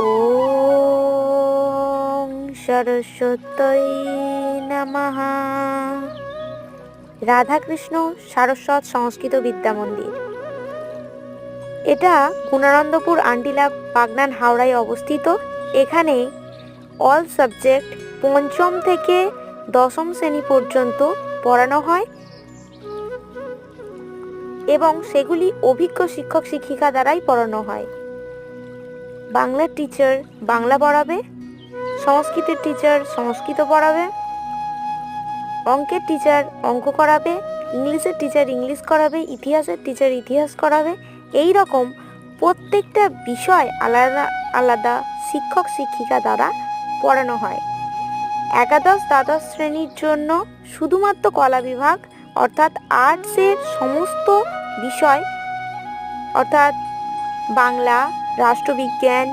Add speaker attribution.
Speaker 1: ওম সরস্বতী নমঃ রাধাকৃষ্ণ সারস্বত সংস্কৃত বিদ্যা মন্দির। এটা গুণানন্দপুর আন্টিলা বাগনান হাওড়ায় অবস্থিত। এখানে অল সাবজেক্ট পঞ্চম থেকে দশম শ্রেণি পর্যন্ত পড়ানো হয়। এবং সেগুলি অভিজ্ঞ শিক্ষক শিক্ষিকা দ্বারাই পড়ানো হয়। বাংলার টিচার বাংলা পড়াবে, সংস্কৃতের টিচার সংস্কৃত পড়াবে, অঙ্কের টিচার অঙ্ক করাবে, ইংলিশের টিচার ইংলিশ করাবে, ইতিহাসের টিচার ইতিহাস করাবে, এই রকম প্রত্যেকটা বিষয় আলাদা আলাদা শিক্ষক, শিক্ষিকা দ্বারা পড়ানো হয়। একাদশ, দ্বাদশ শ্রেণির জন্য শুধুমাত্র কলা বিভাগ, অর্থাৎ আর্টসের সমস্ত বিষয়, অর্থাৎ বাংলা রাষ্ট্রবিজ্ঞান